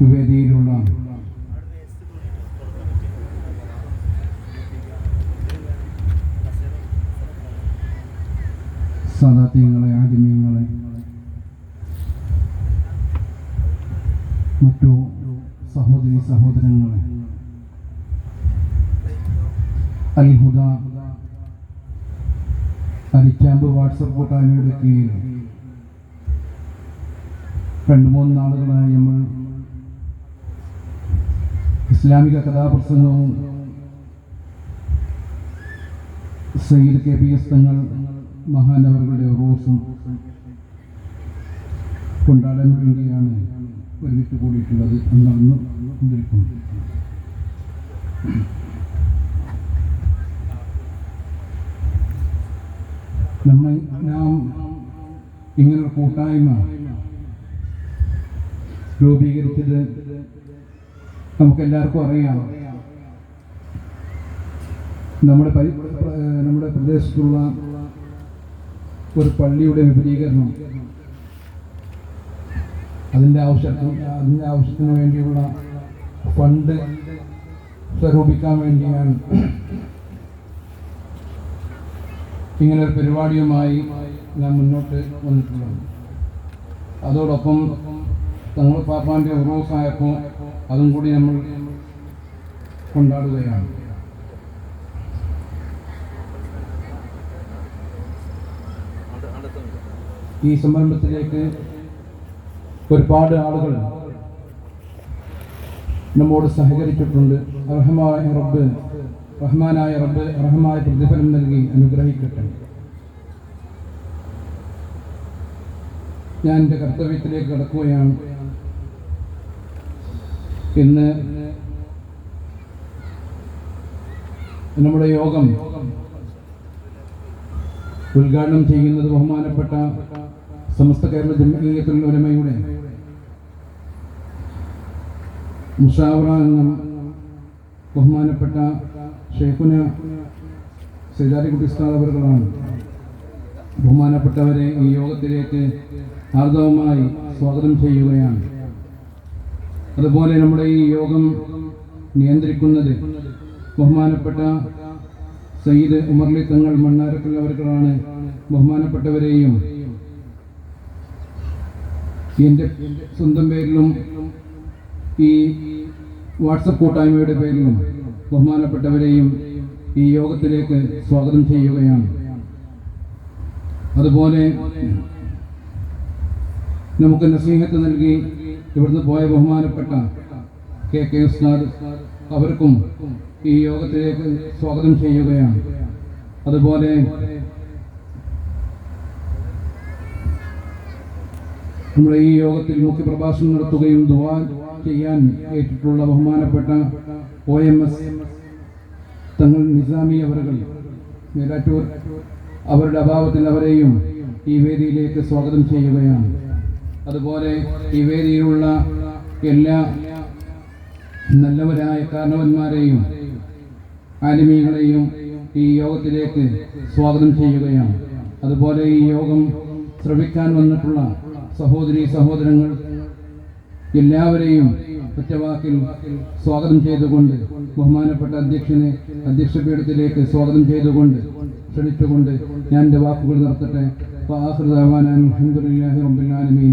വേദിയിലുള്ള സദാത്യങ്ങളെ ആദിമ്യങ്ങളെ മറ്റു സഹോദരി സഹോദരങ്ങളെ അൽഹുദ അരിക്യാമ്പ് വാട്സപ്പ് കൂട്ടായ്മയുടെ കീഴിൽ രണ്ട് മൂന്ന് നാളുകളായി നമ്മൾ ഇസ്ലാമിക കഥാപ്രസംഗവും Sayyid K P S Thangal മഹാനവറുകളുടെ റോസും കൊണ്ടാടാൻ വേണ്ടിയാണ് ഒരുമിച്ച് കൂടിയിട്ടുള്ളത് എന്നാണ് കൊണ്ടിരിക്കുന്നത് നമ്മൾ നാം ഇങ്ങനൊരു കൂട്ടായ്മ രൂപീകരിച്ചത് നമുക്ക് എല്ലാവർക്കും അറിയാം. നമ്മുടെ പരി നമ്മുടെ പ്രദേശത്തുള്ള ഒരു പള്ളിയുടെ വിപുലീകരണം. അതിന്റെ ആവശ്യത്തിന് അതിന്റെ ആവശ്യത്തിന് വേണ്ടിയുള്ള ഫണ്ട് സ്വരൂപിക്കാൻ വേണ്ടിയാണ്. ഇങ്ങനെ ഒരു പരിപാടിയുമായി ഞാൻ മുന്നോട്ട് വന്നിട്ടുള്ളത്. അതോടൊപ്പം തങ്ങൾ പാപ്പാന്റെ ഉറൂസായപ്പോൾ അതും കൂടി നമ്മൾ കൊണ്ടാടുകയാണ്. ഈ സംരംഭത്തിലേക്ക് ഒരുപാട് ആളുകൾ നമ്മോട് സഹകരിച്ചിട്ടുണ്ട്. റഹ്മായ റബ്ബ് റഹ്മാനായ റബ്ബ് റഹ്മായ പ്രതിഫലം നൽകി അനുഗ്രഹിക്കട്ടെ. ഞാൻ എന്റെ കർത്തവ്യത്തിലേക്ക് കടക്കുകയാണ്. ഇന്ന് നമ്മുടെ യോഗം ഉദ്ഘാടനം ചെയ്യുന്നത് ബഹുമാനപ്പെട്ട സമസ്ത കേരള ജമീയത്തുൽ ഉലമയുടെ മുഷാവറ എന്ന ബഹുമാനപ്പെട്ട ഷെയ്ഖുന സൈദാലിക്കുട്ടി ഉസ്താദ് അവറുകളാണ് ബഹുമാനപ്പെട്ടവരെ ഈ യോഗത്തിലേക്ക് ആർദവമായി സ്വാഗതം ചെയ്യുകയാണ്. അതുപോലെ നമ്മുടെ ഈ യോഗം നിയന്ത്രിക്കുന്നത് ബഹുമാനപ്പെട്ട സയ്യിദ് ഉമർലി തങ്ങൾ മണ്ണാരക്കലവർക്കാണ് ബഹുമാനപ്പെട്ടവരെയും എന്റെ സ്വന്തം പേരിലും ഈ വാട്സപ്പ് കൂട്ടായ്മയുടെ പേരിലും ബഹുമാനപ്പെട്ടവരെയും ഈ യോഗത്തിലേക്ക് സ്വാഗതം ചെയ്യുകയാണ്. അതുപോലെ നമുക്ക് നസീഹത്ത് നൽകി ഇവിടുന്ന് പോയ ബഹുമാനപ്പെട്ട കെ കെ ഉസ്താദ് അവർക്കും ഈ യോഗത്തിലേക്ക് സ്വാഗതം ചെയ്യുകയാണ്. അതുപോലെ നമ്മൾ ഈ യോഗത്തിൽ മുഖ്യ പ്രഭാഷണം നടത്തുകയും ദുവാ ചെയ്യാൻ ഏറ്റിട്ടുള്ള ബഹുമാനപ്പെട്ട ഒ എം എസ് തങ്ങൾ നിസാമി അവറുകൾ മേലാറ്റൂർ അവരുടെ അഭാവത്തിൽ അവരെയും ഈ വേദിയിലേക്ക് സ്വാഗതം ചെയ്യുകയാണ്. അതുപോലെ ഈ വേദിയിലുള്ള എല്ലാ നല്ലവരായ കാരണവന്മാരെയും ആലിമീകളെയും ഈ യോഗത്തിലേക്ക് സ്വാഗതം ചെയ്യുകയാണ്. അതുപോലെ ഈ യോഗം ശ്രവിക്കാൻ വന്നിട്ടുള്ള സഹോദരി സഹോദരങ്ങൾ എല്ലാവരെയും ഒറ്റവാക്കിൽ സ്വാഗതം ചെയ്തുകൊണ്ട് ബഹുമാനപ്പെട്ട അധ്യക്ഷനെ അധ്യക്ഷ പീഠത്തിലേക്ക് സ്വാഗതം ചെയ്തുകൊണ്ട് ക്ഷണിച്ചുകൊണ്ട് ഞാൻ എന്റെ വാക്കുകൾ നിർത്തട്ടെ. അലഹമുല്ലാഹി റബ്ബിൽ ആലമീൻ.